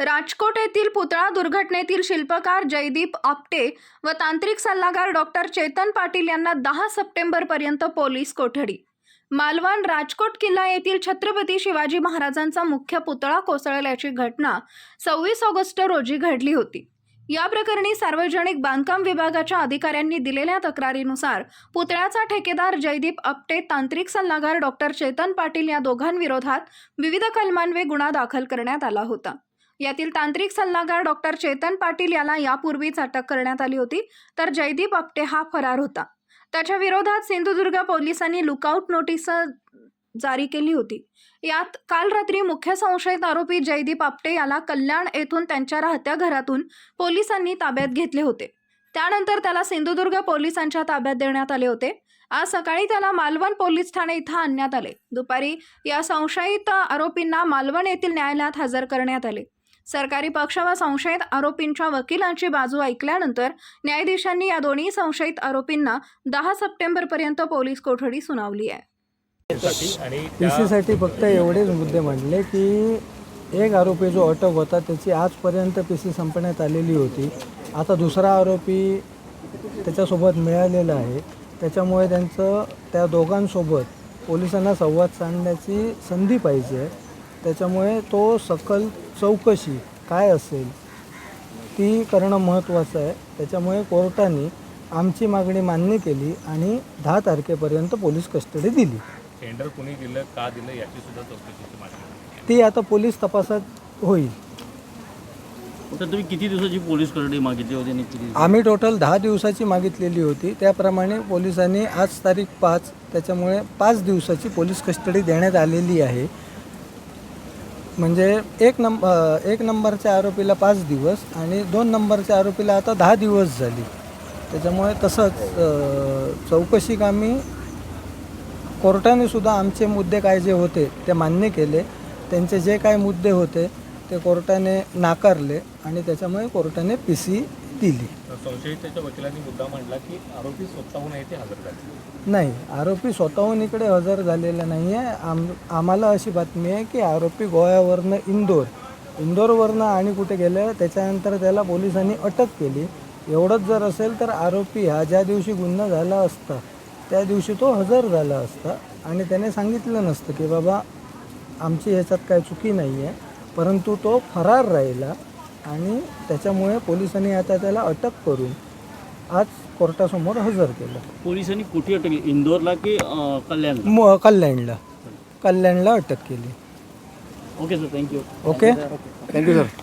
राजकोट येथील पुतळा दुर्घटनेतील शिल्पकार जयदीप आपटे व तांत्रिक सल्लागार डॉक्टर चेतन पाटील यांना दहा सप्टेंबरपर्यंत पोलीस कोठडी. मालवण राजकोट किल्ला येथील छत्रपती शिवाजी महाराजांचा मुख्य पुतळा कोसळल्याची घटना सव्वीस ऑगस्ट रोजी घडली होती. या प्रकरणी सार्वजनिक बांधकाम विभागाच्या अधिकाऱ्यांनी दिलेल्या तक्रारीनुसार पुतळ्याचा ठेकेदार जयदीप आपटे तांत्रिक सल्लागार डॉक्टर चेतन पाटील या दोघांविरोधात विविध कलमांवे गुन्हा दाखल करण्यात आला होता. यातील तांत्रिक सल्लागार डॉक्टर चेतन पाटील याला यापूर्वीच अटक करण्यात आली होती तर जयदीप आपटे हा फरार होता. त्याच्या विरोधात सिंधुदुर्ग पोलिसांनी लुकआउट नोटीस जारी केली होती. यात काल रात्री मुख्य संशयित आरोपी जयदीप आपटे याला कल्याण येथून त्यांच्या राहत्या घरातून पोलिसांनी ताब्यात घेतले होते. त्यानंतर त्याला सिंधुदुर्ग पोलिसांच्या ताब्यात देण्यात आले होते. आज सकाळी त्याला मालवण पोलीस ठाणे इथं आणण्यात आले. दुपारी या संशयित आरोपींना मालवण येथील न्यायालयात हजर करण्यात आले. सरकारी पक्ष व संशयित आरोपींच्या वकिलांची बाजू ऐकल्यानंतर न्यायाधीशांनी या दोन्ही संशयित आरोपींना दहा सप्टेंबरपर्यंत पोलीस कोठडी सुनावली आहे. पीसीसाठी पी फक्त एवढेच मुद्दे मांडले की एक आरोपी जो अटक होता त्याची आजपर्यंत पी सी संपण्यात आलेली होती. आता दुसरा आरोपी त्याच्यासोबत मिळालेला आहे. त्याच्यामुळे त्यांचं त्या दोघांसोबत पोलिसांना संवाद साधण्याची संधी पाहिजे त्याच्यामुळे तो सकल चौकशी काय असेल ती करणं महत्त्वाचं आहे. त्याच्यामुळे कोर्टाने आमची मागणी मान्य केली आणि दहा तारखेपर्यंत पोलीस कस्टडी दिली. टेंडर कुणी दिलं का दिलं याची सुद्धा चौकशीची मागणी. ती आता पोलीस तपासात होईल. तर तुम्ही किती दिवसाची पोलीस कस्टडी मागितली होती आणि किती आम्ही टोटल दहा दिवसाची मागितलेली होती. त्याप्रमाणे पोलिसांनी आज तारीख पाच त्याच्यामुळे पाच दिवसाची पोलीस कस्टडी देण्यात आलेली आहे. म्हणजे एक नंब एक नंबरच्या आरोपीला पाच दिवस आणि दोन नंबरच्या आरोपीला आता दहा दिवस झाली. त्याच्यामुळे तसंच चौकशी कामी कोर्टाने सुद्धा आमचे मुद्दे काय जे होते ते मान्य केले. त्यांचे जे काय मुद्दे होते ते कोर्टाने नाकारले आणि त्याच्यामुळे कोर्टाने पी सी दिली. संशयिताच्या वकिलांनी मुद्दा मांडला की आरोपी स्वतःहून येथे हजर झाले. नाही आरोपी स्वतःहून इकडे हजर झालेला नाही आहे आम आम्हाला अशी बातमी आहे की आरोपी गोव्यावरनं इंदोर इंदोरवरनं आणि कुठे गेलं त्याच्यानंतर त्याला पोलिसांनी अटक केली. एवढंच जर असेल तर आरोपी हा ज्या दिवशी गुन्हा झाला असता त्या दिवशी तो हजर झाला असता. आणि त्याने सांगितलं नसतं की बाबा आमची ह्याच्यात काय चुकी नाही आहे परंतु तो फरार राहिला. आणि त्याच्यामुळे पोलिसांनी आता त्याला अटक करून आज कोर्टासमोर हजर केलं. पोलिसांनी कुठे अटक केली? इंदोरला की अं, कल्याणला? म कल्याणला. कल्याणला अटक केली. Okay sir thank you. Okay? Thank you sir.